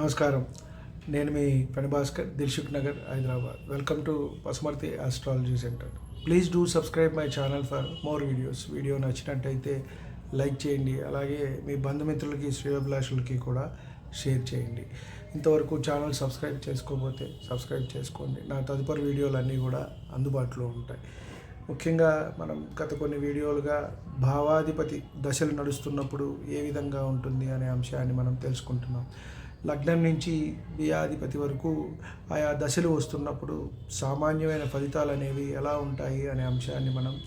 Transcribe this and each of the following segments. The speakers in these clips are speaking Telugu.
నమస్కారం. నేను మీ Phanibhaskar Dilsukh Nagar Hyderabad. Welcome to Pasumarthi astrology centre please do subscribe my channel for more videos videos నచ్చినట్టయితే లైక్ చేయండి. అలాగే మీ బంధుమిత్రులకి శ్రేయోభిలాషులకి కూడా షేర్ చేయండి. ఇంతవరకు ఛానల్ సబ్స్క్రైబ్ చేసుకోకపోతే సబ్స్క్రైబ్ చేసుకోండి. నా తదుపరి వీడియోలు అన్నీ కూడా అందుబాటులో ఉంటాయి. ముఖ్యంగా మనం గత కొన్ని వీడియోలుగా భావాధిపతి దశలు నడుస్తున్నప్పుడు ఏ విధంగా ఉంటుంది అనే అంశాన్ని మనం తెలుసుకుంటున్నాం. లగ్నం నుంచి బియాధిపతి వరకు ఆయా దశలు వస్తున్నప్పుడు సామాన్యమైన ఫలితాలు అనేవి ఎలా ఉంటాయి అనే అంశాన్ని మనం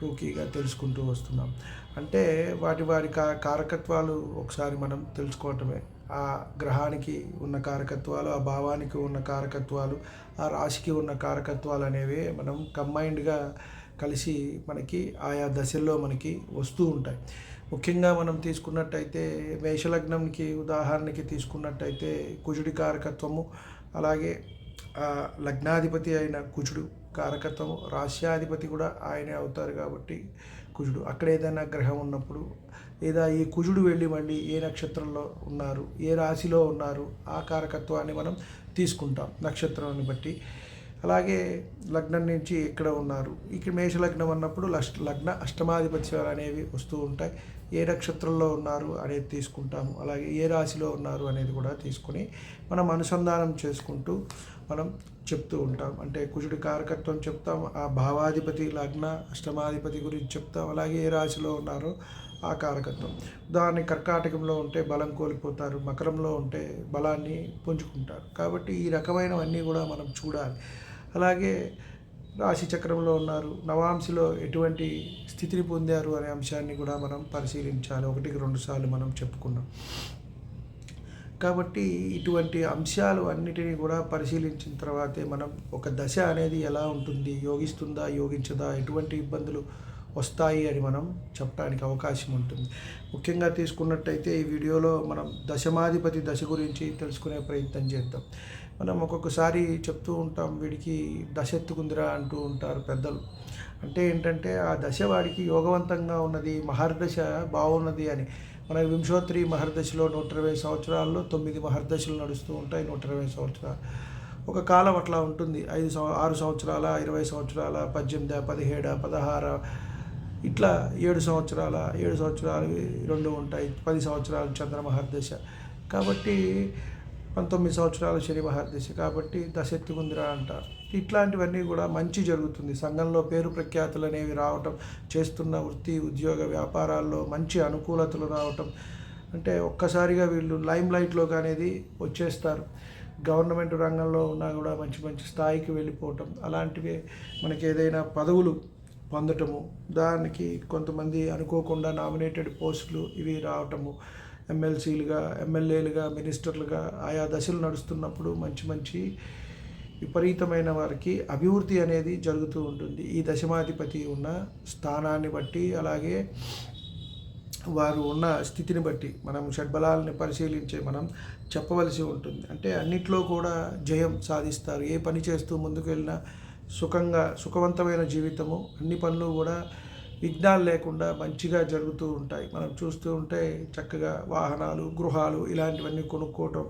టూకీగా తెలుసుకుంటూ వస్తున్నాం. అంటే వాటి వారి కా కారకత్వాలు ఒకసారి మనం తెలుసుకోవటమే. ఆ గ్రహానికి ఉన్న కారకత్వాలు ఆ భావానికి ఉన్న కారకత్వాలు ఆ రాశికి ఉన్న కారకత్వాలు అనేవి మనం కంబైన్డ్గా కలిసి మనకి ఆయా దశల్లో మనకి వస్తూ ఉంటాయి. ముఖ్యంగా మనం తీసుకున్నట్టయితే మేషలగ్నంకి ఉదాహరణకి తీసుకున్నట్టయితే కుజుడి కారకత్వము అలాగే లగ్నాధిపతి అయిన కుజుడు కారకత్వము రాశ్యాధిపతి కూడా ఆయనే అవుతారు కాబట్టి కుజుడు. అక్కడ ఏదైనా గ్రహం ఉన్నప్పుడు లేదా ఈ కుజుడు వెళ్ళి మళ్ళీ ఏ నక్షత్రంలో ఉన్నారు ఏ రాశిలో ఉన్నారు ఆ కారకత్వాన్ని మనం తీసుకుంటాం నక్షత్రాన్ని బట్టి. అలాగే లగ్నం నుంచి ఇక్కడ ఉన్నారు. ఇక్కడ మేషలగ్నం అన్నప్పుడు లష్ లగ్న అష్టమాధిపత్యాలు అనేవి వస్తూ ఉంటాయి. ఏ నక్షత్రంలో ఉన్నారు అనేది తీసుకుంటాము. అలాగే ఏ రాశిలో ఉన్నారు అనేది కూడా తీసుకొని మనం అనుసంధానం చేసుకుంటూ మనం చెప్తూ ఉంటాం. అంటే కుజుడి కారకత్వం చెప్తాం ఆ భావాధిపతి లగ్న అష్టమాధిపతి గురించి చెప్తాం అలాగే ఏ రాశిలో ఉన్నారో ఆ కారకత్వం. దాన్ని కర్కాటకంలో ఉంటే బలం కోల్పోతారు మకరంలో ఉంటే బలాన్ని పుంజుకుంటారు. కాబట్టి ఈ రకమైనవన్నీ కూడా మనం చూడాలి. అలాగే రాశిచక్రంలో ఉన్నారు. నవాంశిలో ఎటువంటి స్థితిని పొందారు అనే అంశాన్ని కూడా మనం పరిశీలించాలి. ఒకటికి రెండు సార్లు మనం చెప్పుకున్నాం. కాబట్టి ఇటువంటి అంశాలు అన్నిటినీ కూడా పరిశీలించిన తర్వాతే మనం ఒక దశ అనేది ఎలా ఉంటుంది? యోగిస్తుందా? యోగించదా? ఎటువంటి ఇబ్బందులు వస్తాయి అని మనం చెప్పడానికి అవకాశం ఉంటుంది. ముఖ్యంగా తీసుకున్నట్టయితే ఈ వీడియోలో మనం దశమాధిపతి దశ గురించి తెలుసుకునే ప్రయత్నం చేద్దాం. మనం ఒక్కొక్కసారి చెప్తూ ఉంటాం వీడికి దశ ఎత్తుకుందిరా అంటూ ఉంటారు పెద్దలు. అంటే ఏంటంటే ఆ దశ వాడికి యోగవంతంగా ఉన్నది మహర్దశ బాగున్నది అని. మన వింశోత్రి మహర్దశలో నూట ఇరవై సంవత్సరాల్లో తొమ్మిది మహర్దశలు నడుస్తూ ఉంటాయి నూట ఇరవై సంవత్సరాలు. ఒక కాలం అట్లా ఉంటుంది. ఐదు సంవ ఆరు సంవత్సరాల ఇరవై సంవత్సరాల పద్దెనిమిది పదిహేడు పదహారు ఇట్లా ఏడు సంవత్సరాల ఏడు సంవత్సరాలు రెండు ఉంటాయి. పది సంవత్సరాలు చంద్ర మహర్దశ కాబట్టి పంతొమ్మిది సంవత్సరాల శని మహర్దశ కాబట్టి దశెత్తుకుందిరా అంటారు ఇట్లాంటివన్నీ కూడా మంచి జరుగుతుంది. సంఘంలో పేరు ప్రఖ్యాతులు అనేవి రావటం చేస్తున్న వృత్తి ఉద్యోగ వ్యాపారాల్లో మంచి అనుకూలతలు రావటం అంటే ఒక్కసారిగా వీళ్ళు లైమ్ లైట్లోకి అనేది వచ్చేస్తారు. గవర్నమెంట్ రంగంలో ఉన్నా కూడా మంచి మంచి స్థాయికి వెళ్ళిపోవటం అలాంటివి మనకి ఏదైనా పదవులు పొందటము దానికి కొంతమంది అనుకోకుండా నామినేటెడ్ పోస్టులు ఇవి రావటము ఎమ్మెల్సీలుగా ఎమ్మెల్యేలుగా మినిస్టర్లుగా ఆయా దశలు నడుస్తున్నప్పుడు మంచి మంచి విపరీతమైన వారికి అభివృద్ధి అనేది జరుగుతూ ఉంటుంది. ఈ దశమాధిపతి ఉన్న స్థానాన్ని బట్టి అలాగే వారు ఉన్న స్థితిని బట్టి మనం షడ్బలాలని పరిశీలించే మనం చెప్పవలసి ఉంటుంది. అంటే అన్నిట్లో కూడా జయం సాధిస్తారు. ఏ పని చేస్తూ ముందుకు వెళ్ళినా సుఖంగా సుఖవంతమైన జీవితము అన్ని పనులు కూడా విఘ్నాలు లేకుండా మంచిగా జరుగుతూ ఉంటాయి. మనం చూస్తూ ఉంటే చక్కగా వాహనాలు గృహాలు ఇలాంటివన్నీ కొనుక్కోవటం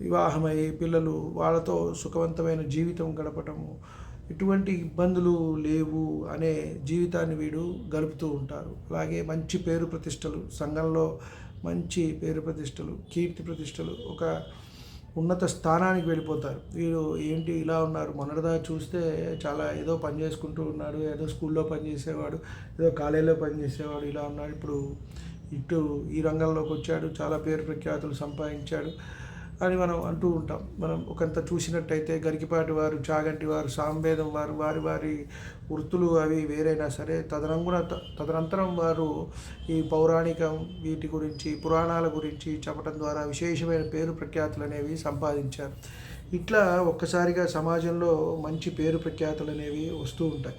వివాహమై పిల్లలు వాళ్ళతో సుఖవంతమైన జీవితం గడపటము ఎటువంటి ఇబ్బందులు లేవు అనే జీవితాన్ని వీడు గడుపుతూ ఉంటారు. అలాగే మంచి పేరు ప్రతిష్టలు సంఘంలో మంచి పేరు ప్రతిష్టలు కీర్తి ప్రతిష్టలు ఒక ఉన్నత స్థానానికి వెళ్ళిపోతారు. వీరు ఏంటి ఇలా ఉన్నారు? మొన్నటిదా చూస్తే చాలా ఏదో పని చేసుకుంటూ ఉన్నాడు ఏదో స్కూల్లో పనిచేసేవాడు ఏదో కాలేజీలో పనిచేసేవాడు ఇలా ఉన్నాడు. ఇప్పుడు ఇటు ఈ రంగంలోకి వచ్చాడు చాలా పేరు ప్రఖ్యాతులు సంపాదించాడు. అని మనం అంటూ ఉంటాం. మనం ఒకంత చూసినట్టయితే గరికిపాటి వారు చాగంటి వారు సాంబేదం వారు వారి వారి వృత్తులు అవి వేరైనా సరే తదనంగుణ తదనంతరం వారు ఈ పౌరాణికం వీటి గురించి పురాణాల గురించి చెప్పడం ద్వారా విశేషమైన పేరు ప్రఖ్యాతులు అనేవి సంపాదించారు. ఇట్లా ఒక్కసారిగా సమాజంలో మంచి పేరు ప్రఖ్యాతులు అనేవి వస్తూ ఉంటాయి.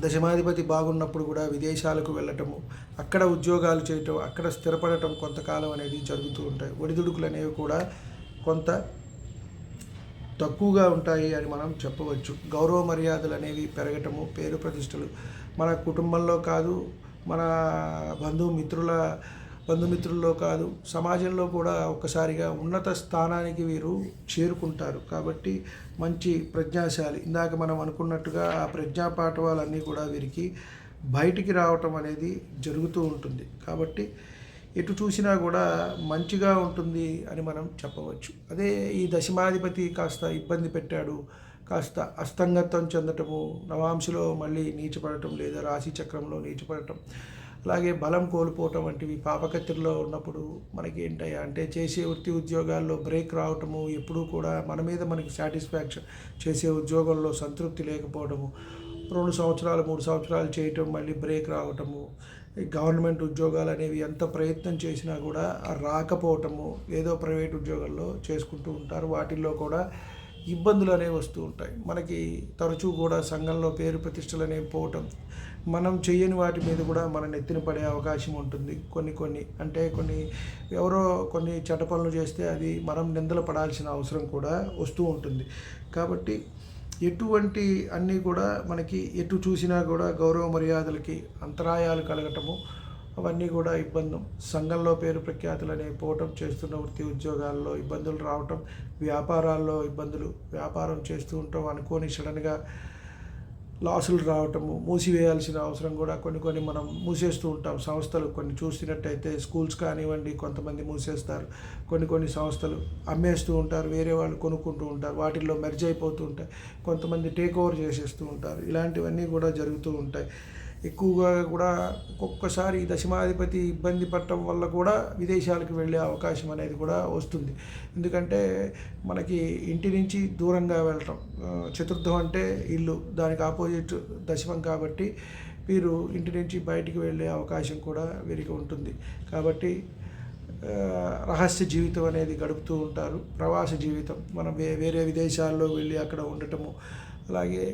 దశమాధిపతి బాగున్నప్పుడు కూడా విదేశాలకు వెళ్ళటము అక్కడ ఉద్యోగాలు చేయటం అక్కడ స్థిరపడటం కొంతకాలం అనేది జరుగుతూ ఉంటాయి. ఒడిదుడుకులు అనేవి కూడా కొంత తక్కువగా ఉంటాయి అని మనం చెప్పవచ్చు. గౌరవ మర్యాదలు అనేవి పెరగటము పేరు ప్రతిష్టలు మన కుటుంబంలో కాదు మన బంధుమిత్రుల బంధుమిత్రుల్లో కాదు సమాజంలో కూడా ఒక్కసారిగా ఉన్నత స్థానానికి వీరు చేరుకుంటారు. కాబట్టి మంచి ప్రజ్ఞాశాలి. ఇందాక మనం అనుకున్నట్టుగా ఆ ప్రజ్ఞా పాఠవాలన్నీ కూడా వీరికి బయటికి రావటం అనేది జరుగుతూ ఉంటుంది. కాబట్టి ఎటు చూసినా కూడా మంచిగా ఉంటుంది అని మనం చెప్పవచ్చు. అదే ఈ దశమాధిపతి కాస్త ఇబ్బంది పెట్టాడు కాస్త అస్తంగత్వం చెందటము నవాంశలో మళ్ళీ నీచపడటం లేదా రాశి చక్రంలో నీచపడటం అలాగే బలం కోల్పోవటం వంటివి పాపకత్తిలో ఉన్నప్పుడు మనకి ఏంటయ్యా అంటే చేసే వృత్తి ఉద్యోగాల్లో బ్రేక్ రావటము ఎప్పుడూ కూడా మన మీద మనకి సాటిస్ఫాక్షన్ చేసే ఉద్యోగంలో సంతృప్తి లేకపోవడము రెండు సంవత్సరాలు మూడు సంవత్సరాలు చేయటం మళ్ళీ బ్రేక్ రావటము గవర్నమెంట్ ఉద్యోగాలు అనేవి ఎంత ప్రయత్నం చేసినా కూడా రాకపోవటము ఏదో ప్రైవేట్ ఉద్యోగాల్లో చేసుకుంటూ ఉంటారు. వాటిల్లో కూడా ఇబ్బందులు అనేవి వస్తూ ఉంటాయి. మనకి తరచూ కూడా సంఘంలో పేరు ప్రతిష్టలు అనేవి పోవటం మనం చేయని వాటి మీద కూడా మన నెత్తిన పడే అవకాశం ఉంటుంది. కొన్ని కొన్ని అంటే కొన్ని ఎవరో కొన్ని చెడ్డ పనులు చేస్తే అది మనం నిందలు పడాల్సిన అవసరం కూడా వస్తూ ఉంటుంది. కాబట్టి ఎటువంటి అన్నీ కూడా మనకి ఎటు చూసినా కూడా గౌరవ మర్యాదలకి అంతరాయాలు కలగటము అవన్నీ కూడా ఇబ్బంది. సంఘంలో పేరు ప్రఖ్యాతులు అనే పోవటం చేస్తున్న వృత్తి ఉద్యోగాల్లో ఇబ్బందులు రావటం వ్యాపారాల్లో ఇబ్బందులు వ్యాపారం చేస్తూ ఉంటాం అనుకోని సడన్గా లాసులు రావటము మూసివేయాల్సిన అవసరం కూడా కొన్ని కొన్ని మనం మూసేస్తూ ఉంటాం. సంస్థలు కొన్ని చూసినట్టయితే స్కూల్స్ కానివ్వండి కొంతమంది మూసేస్తారు. కొన్ని కొన్ని సంస్థలు అమ్మేస్తూ ఉంటారు వేరే వాళ్ళు కొనుక్కుంటూ ఉంటారు వాటిల్లో మెర్జ్ అయిపోతూ ఉంటాయి. కొంతమంది టేక్ ఓవర్ చేసేస్తూ ఉంటారు. ఇలాంటివన్నీ కూడా జరుగుతూ ఉంటాయి. ఎక్కువగా కూడా ఒక్కొక్కసారి దశమాధిపతి ఇబ్బంది పడటం వల్ల కూడా విదేశాలకు వెళ్ళే అవకాశం అనేది కూడా వస్తుంది. ఎందుకంటే మనకి ఇంటి నుంచి దూరంగా వెళ్ళటం చతుర్థం అంటే ఇల్లు దానికి ఆపోజిట్ దశమం కాబట్టి వీరు ఇంటి నుంచి బయటికి వెళ్ళే అవకాశం కూడా వీరికి ఉంటుంది. కాబట్టి రహస్య జీవితం అనేది గడుపుతూ ఉంటారు. ప్రవాస జీవితం మనం వేరే విదేశాల్లో వెళ్ళి అక్కడ ఉండటము అలాగే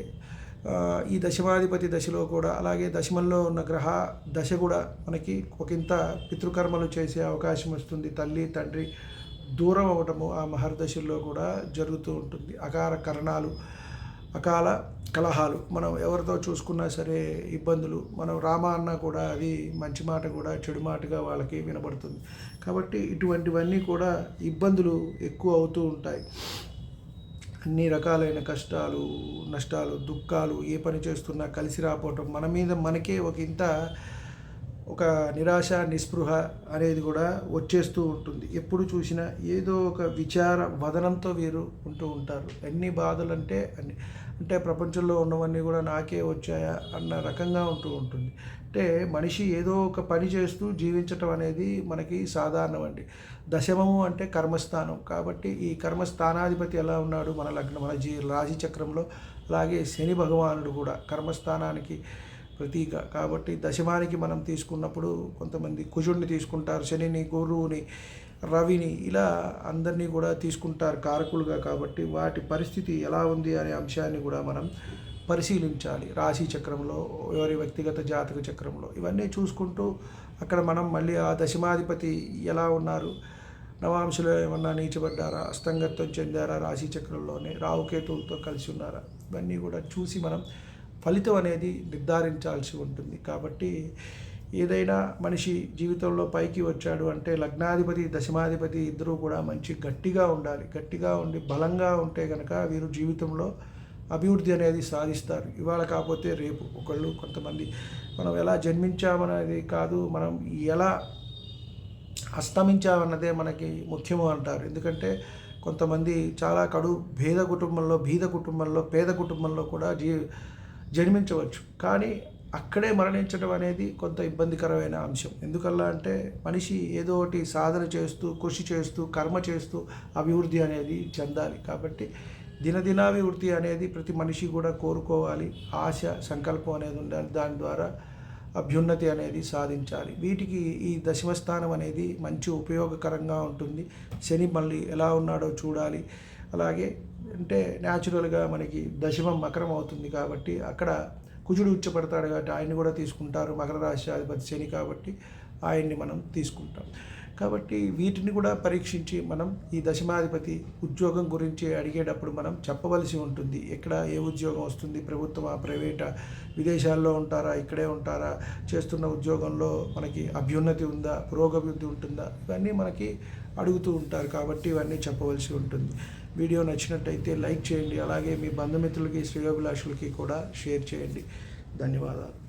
ఈ దశమాధిపతి దశలో కూడా అలాగే దశమంలో ఉన్న గ్రహ దశ కూడా మనకి ఒకంత పితృకర్మలు చేసే అవకాశం వస్తుంది. తల్లి తండ్రి దూరం అవ్వటము ఆ మహర్దశల్లో కూడా జరుగుతూ ఉంటుంది. అకార కరణాలు అకాల కలహాలు మనం ఎవరితో చూసుకున్నా సరే ఇబ్బందులు మనం రామ అన్నా కూడా అది మంచి మాట కూడా చెడు మాటగా వాళ్ళకి వినబడుతుంది. కాబట్టి ఇటువంటివన్నీ కూడా ఇబ్బందులు ఎక్కువ అవుతూ ఉంటాయి. అన్ని రకాలైన కష్టాలు నష్టాలు దుఃఖాలు ఏ పని చేస్తున్నా కలిసి రాపోవటం మన మీద మనకే ఒక ఇంత ఒక నిరాశ నిస్పృహ అనేది కూడా వచ్చేస్తూ ఉంటుంది. ఎప్పుడు చూసినా ఏదో ఒక విచార వదనంతో వీరు ఉంటూ ఉంటారు. ఎన్ని బాధలు అంటే అన్ని అంటే ప్రపంచంలో ఉన్నవన్నీ కూడా నాకే వచ్చాయా అన్న రకంగా ఉంటూ ఉంటుంది. అంటే మనిషి ఏదో ఒక పని చేస్తూ జీవించటం అనేది మనకి సాధారణం అండి. దశమము అంటే కర్మస్థానం. కాబట్టి ఈ కర్మస్థానాధిపతి ఎలా ఉన్నాడు? మన లగ్నం మన జీ రాశి చక్రంలో. అలాగే శని భగవానుడు కూడా కర్మస్థానానికి ప్రతీక. కాబట్టి దశమానికి మనం తీసుకున్నప్పుడు కొంతమంది కుజుడిని తీసుకుంటారు శనిని గురువుని. రవిని ఇలా అందరినీ కూడా తీసుకుంటారు కారకులుగా కాబట్టి వాటి పరిస్థితి ఎలా ఉంది అనే అంశాన్ని కూడా మనం పరిశీలించాలి. రాశి చక్రంలో ఎవరి వ్యక్తిగత జాతక చక్రంలో. ఇవన్నీ చూసుకుంటూ అక్కడ మనం మళ్ళీ ఆ దశమాధిపతి ఎలా ఉన్నారు? నవాంశలో ఏమన్నా నీచబడ్డారా? అస్తంగత్వం చెందారా? రాశి చక్రంలోనే రావుకేతువులతో కలిసి ఉన్నారా? ఇవన్నీ కూడా చూసి మనం ఫలితం అనేది నిర్ధారించాల్సి ఉంటుంది. కాబట్టి ఏదైనా మనిషి జీవితంలో పైకి వచ్చాడు అంటే లగ్నాధిపతి దశమాధిపతి ఇద్దరూ కూడా మంచి గట్టిగా ఉండాలి. గట్టిగా ఉండి బలంగా ఉంటే కనుక వీరు జీవితంలో అభివృద్ధి అనేది సాధిస్తారు. ఇవాళ కాకపోతే రేపు ఒకళ్ళు కొంతమంది మనం ఎలా జన్మించామనేది కాదు మనం ఎలా అస్తమించామన్నదే మనకి ముఖ్యము అంటారు. ఎందుకంటే కొంతమంది చాలా కడు భేద కుటుంబంలో బీద కుటుంబంలో పేద కుటుంబంలో కూడా జీ జన్మించవచ్చు. కానీ అక్కడే మరణించడం అనేది కొంత ఇబ్బందికరమైన అంశం. ఎందుకల్లా అంటే మనిషి ఏదో ఒకటి సాధన చేస్తూ కృషి చేస్తూ కర్మ చేస్తూ అభివృద్ధి అనేది చెందాలి. కాబట్టి దినదినాభివృద్ధి అనేది ప్రతి మనిషి కూడా కోరుకోవాలి. ఆశ సంకల్పం అనేది ఉండాలి దాని ద్వారా అభ్యున్నతి అనేది సాధించాలి. వీటికి ఈ దశమ స్థానం అనేది మంచి ఉపయోగకరంగా ఉంటుంది. శని మళ్ళీ ఎలా ఉన్నాడో చూడాలి. అలాగే అంటే న్యాచురల్గా మనకి దశమం మకరం అవుతుంది కాబట్టి అక్కడ కుజుడు ఉచ్చపడతాడు కాబట్టి ఆయన్ని కూడా తీసుకుంటారు. మకర రాశి అధిపతి శని కాబట్టి ఆయన్ని మనం తీసుకుంటాం. కాబట్టి వీటిని కూడా పరీక్షించి మనం ఈ దశమాధిపతి ఉద్యోగం గురించి అడిగేటప్పుడు మనం చెప్పవలసి ఉంటుంది. ఎక్కడ ఏ ఉద్యోగం వస్తుంది? ప్రభుత్వమా? ప్రైవేటా? విదేశాల్లో ఉంటారా? ఇక్కడే ఉంటారా? చేస్తున్న ఉద్యోగంలో మనకి అభ్యున్నతి ఉందా? పురోగభివృద్ధి ఉంటుందా? ఇవన్నీ మనకి అడుగుతూ ఉంటారు కాబట్టి ఇవన్నీ చెప్పవలసి ఉంటుంది. వీడియో నచ్చినట్టయితే లైక్ చేయండి. అలాగే మీ బంధుమిత్రులకి శ్రేయోభిలాషులకి కూడా షేర్ చేయండి. ధన్యవాదాలు.